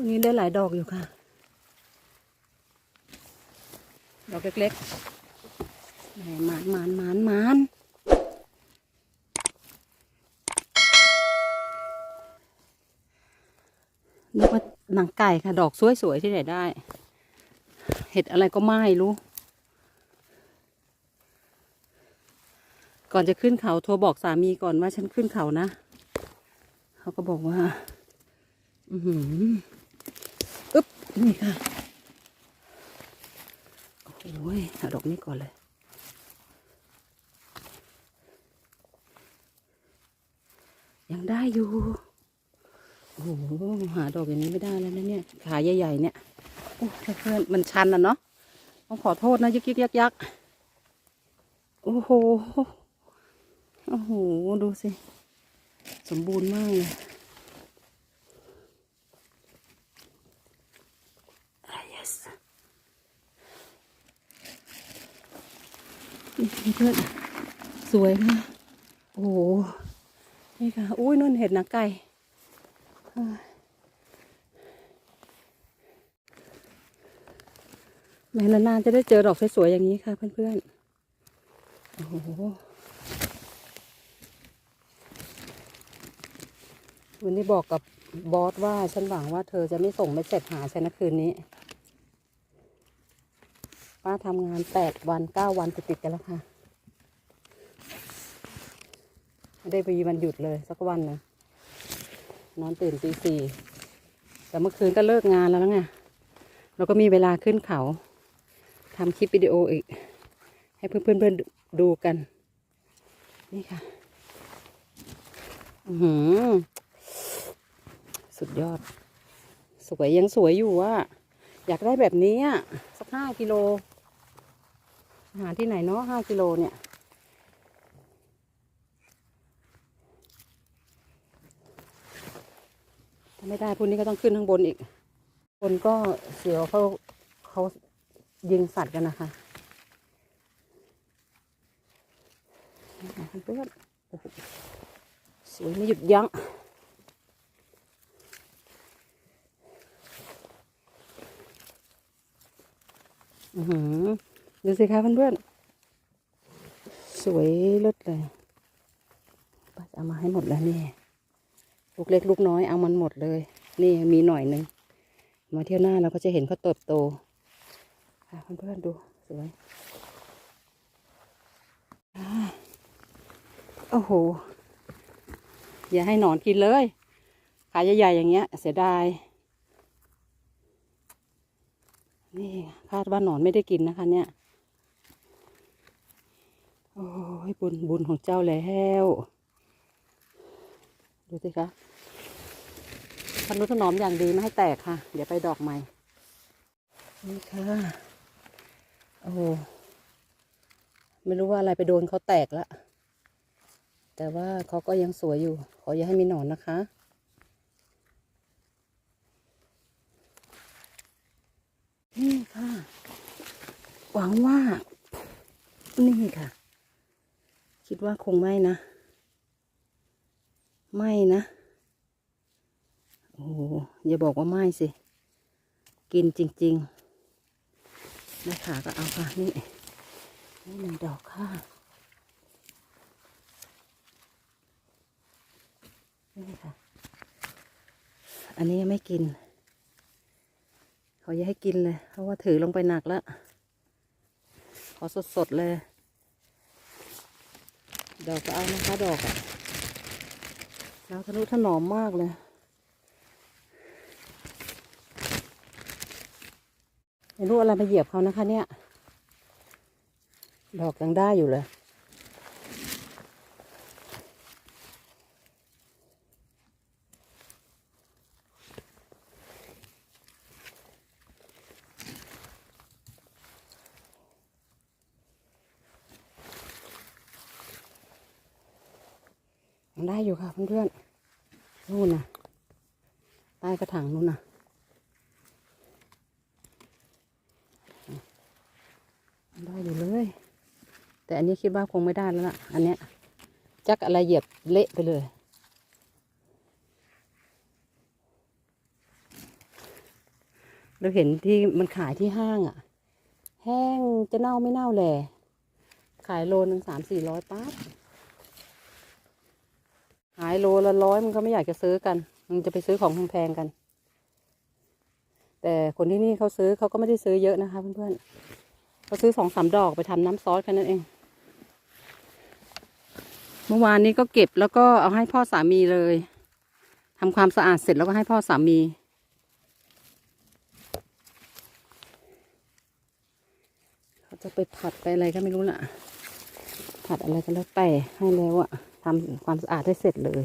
วันนี้ได้หลายดอกอยู่ค่ะ ดอกเล็กๆหมานหมานหมานหมานนึกว่าหนังไก่ค่ะ ดอกสวยๆที่ไหนได้ เห็ดอะไรก็ไม่รู้ ก่อนจะขึ้นเขาโทรบอกสามีก่อนว่าฉันขึ้นเขานะ เขาก็บอกว่า อือหืออึ๊บ นี่ค่ะ โอ้โหเอาดอกนี้ก่อนเลย ยังได้อยู่ โอ้โหหาดอกอย่างนี้ไม่ได้แล้วนะเนี่ย ขาใหญ่ๆเนี่ย โอ้เพื่อนมันชันอะเนาะ ต้องขอโทษนะยึกยึกยักยักโอ้โห โอ้โห ดูสิ สมบูรณ์มากเลยอะ yes เพื่อนสวยค่ะโอ้โหนี่ค่ะ อุ้ยนุ่นเห็ดหนังไก่แม่นานๆจะได้เจอดอกสวยๆอย่างนี้ค่ะเพื่อนๆ โอ้โห วันนี้บอกกับบอสว่าฉันหวังว่าเธอจะไม่ส่งไม่เสร็จหาฉันนะคืนนี้ ป้าทำงานแปดวันเก้าวันติดๆกันแล้วค่ะ ไม่ได้มีวันหยุดเลยสักวันหนะนอนตื่นตีสี่แต่เมื่อคืนก็เลิกงานแล้วไงเราก็มีเวลาขึ้นเขาทำคลิปวิดีโออีก ให้เพื่อนๆดูกัน นี่ค่ะอือหือสุดยอด สวยยังสวยอยู่อะอยากได้แบบนี้อะสักห้ากิโล หาที่ไหนเนาะห้ากิโลเนี่ย ถ้าไม่ได้พวกนี้ก็ต้องขึ้นข้างบนอีก คนก็เสียวเขาเขายิงสัตว์กันนะคะเพื่อนสวยไม่หยุดยั้งอือหือ ดูสิคะเพื่อนๆ สวยเลิศเลยป้าจะเอามาให้หมดแล้วนี่ ลูกเล็กลูกน้อยเอามันหมดเลย นี่มีหน่อยหนึ่ง มาเที่ยวหน้าเราก็จะเห็นเขาเติบโต ค่ะเพื่อนๆดูสวยอโอ้โห อย่าให้หนอนกินเลย ขาใหญ่ๆอย่างเงี้ย เสียดาย นี่คาดว่าหนอนไม่ได้กินนะคะเนี่ย โอ้บุญบุญของเจ้าแล้ว ดูสิคะพันุถนอมอย่างดีไม่ให้แตกค่ะ เดี๋ยวไปดอกใหม่ นี่ค่ะ โอ้ไม่รู้ว่าอะไรไปโดนเขาแตกแล้วแต่ว่าเขาก็ยังสวยอยู่ ขออย่าให้มีหนอนนะคะ นี่ค่ะ หวังว่า นี่ค่ะ คิดว่าคงไม่นะ ไม่นะ โอ้อย่าบอกว่าไม่สิ กินจริงๆแม่ขาก็เอาค่ะ นี่นี่หนึ่งดอกค่ะนี่ค่ะ อันนี้ไม่กิน เขาอย่าให้กินเลย เพราะว่าถือลงไปหนักแล้ว ขอสดๆเลย ดอกก็เอานะคะดอกอะแล้วทะนุถนอมมากเลย ไม่รู้อะไรมาเหยียบเขานะคะเนี่ย ดอกยังได้อยู่เลย ได้อยู่ค่ะเพื่อนๆนู่นน่ะใต้กระถางนู่นน่ะได้อยู่เลย แต่อันนี้คิดว่าคงไม่ได้แล้วล่ะ อันเนี้ยจักอะไรเหยียบเละไปเลยเราเห็นที่มันขายที่ห้างอะ่ะ แห้งจะเน่าไม่เน่าแหละขายโลหนึ่งสามสี่ร้อยปั๊บ ขายโลละร้อยมันก็ไม่อยากจะซื้อกัน มันจะไปซื้อของแพงๆกัน แต่คนที่นี่เขาซื้อเขาก็ไม่ได้ซื้อเยอะนะคะ เพื่อนๆเขาซื้อสองสามดอกไปทำน้ำซอสแค่นั้นเอง เมื่อวานนี้ก็เก็บแล้วก็เอาให้พ่อสามีเลยทำความสะอาดเสร็จแล้วก็ให้พ่อสามีเขาจะไปผัดไปอะไรก็ไม่รู้ล่ะ ผัดอะไรก็แล้วแต่ให้แล้วอะทำความสะอาดให้เสร็จเลย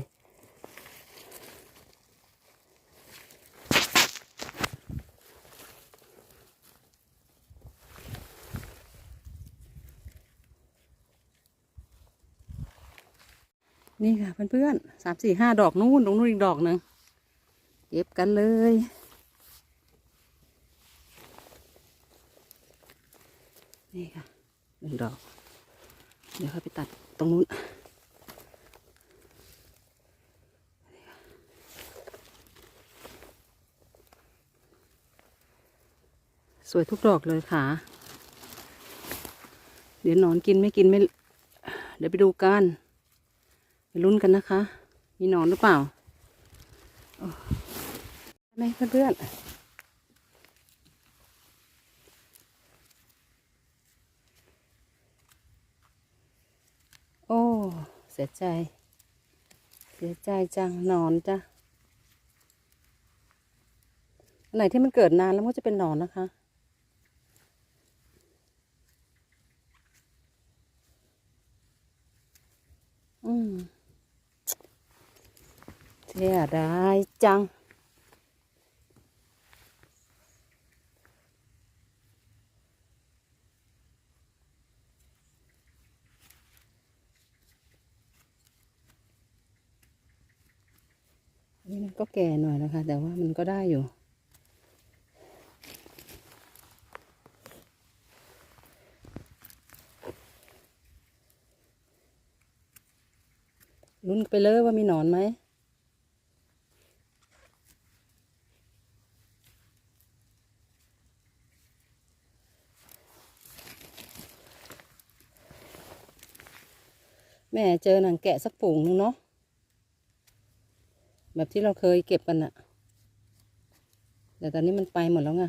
นี่ค่ะเพื่อนๆสามสี่ห้าดอกนู่นตรงนู้นอีกดอกหนึ่งเก็บกันเลยนี่ค่ะหนึ่งดอก เดี๋ยวค่อยไปตัดตรงนู้น สวยทุกดอกเลยค่ะ เดี๋ยวหนอนกินไม่กินไม่ เดี๋ยวไปดูกันไปลุ้นกันนะคะ มีหนอนหรือเปล่าไหมเพื่อนโอ้ เสียใจ เสียใจจังนอนจ้ะอันไหนที่มันเกิดนานแล้วมันก็จะเป็นหนอนนะคะ อืม เสียดายจัง นี่มันก็แก่หน่อยนะคะแต่ว่ามันก็ได้อยู่ลุ้นไปเลยว่ามีหนอนไหม แม่เจอหนังแกะสักฝูงนึงเนาะแบบที่เราเคยเก็บกันอะแต่ตอนนี้มันไปหมดแล้วไง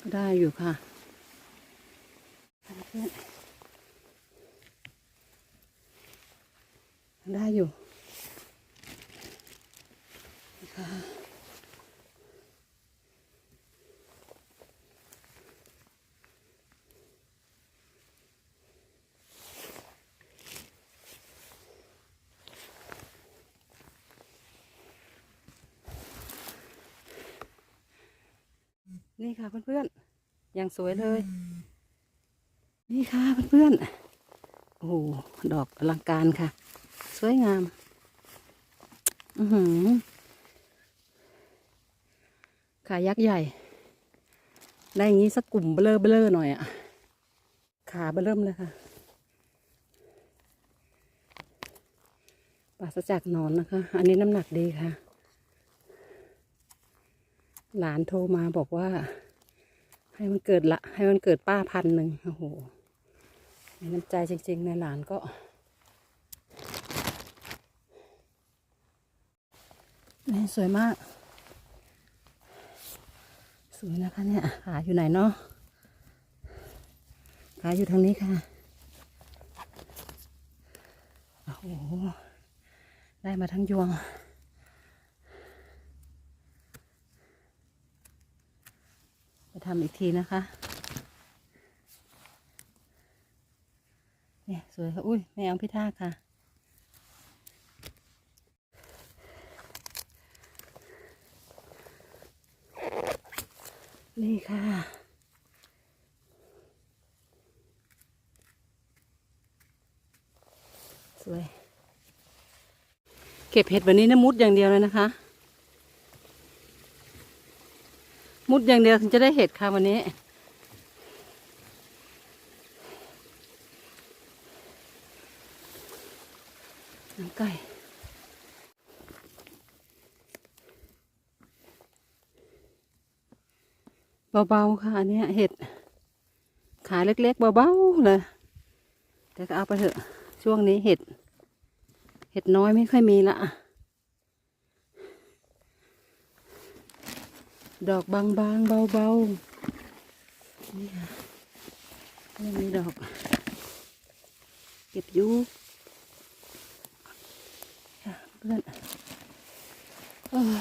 ก็ได้อยู่ค่ะได้อยู่ นี่ค่ะเพื่อนๆ อย่างสวยเลย นี่ค่ะเพื่อนๆ โอ้โห ดอกอลังการค่ะ สวยงาม อือหือ ขายักษ์ใหญ่ ได้อย่างนี้สักกลุ่มเบลอเบลอหน่อยอะขาเบลเริ่มเลยค่ะปราศจากนอนนะคะ อันนี้น้ำหนักดีค่ะ หลานโทรมาบอกว่า ให้มันเกิดละ ให้มันเกิดป้าพันหนึ่งโอ้โหน้ำใจจริงๆในหลานก็ นี่สวยมาก สวยนะคะเนี่ยขาอยู่ไหนเนาะขาอยู่ทางนี้ค่ะโอ้โหได้มาทั้งยวง จะทำอีกทีนะคะ เนี่ยสวยค่ะ อุ้ยไม่เอาพิท่าค่ะ นี่ค่ะ สวย เก็บเห็ดวันนี้นะมุดอย่างเดียวเลยนะคะ มุดอย่างเดียวถึงจะได้เห็ดค่ะวันนี้ หนังไก่ เบาๆค่ะอันนี้เห็ดขาเล็กๆเบาๆเลยแต่ก็เอาไปเถอะช่วงนี้เห็ด เห็ดน้อยไม่ค่อยมีละดอกบางๆเบาๆนี่ค่ะไม่มีดอก เก็บยู่ค่ะเพื่อนเออ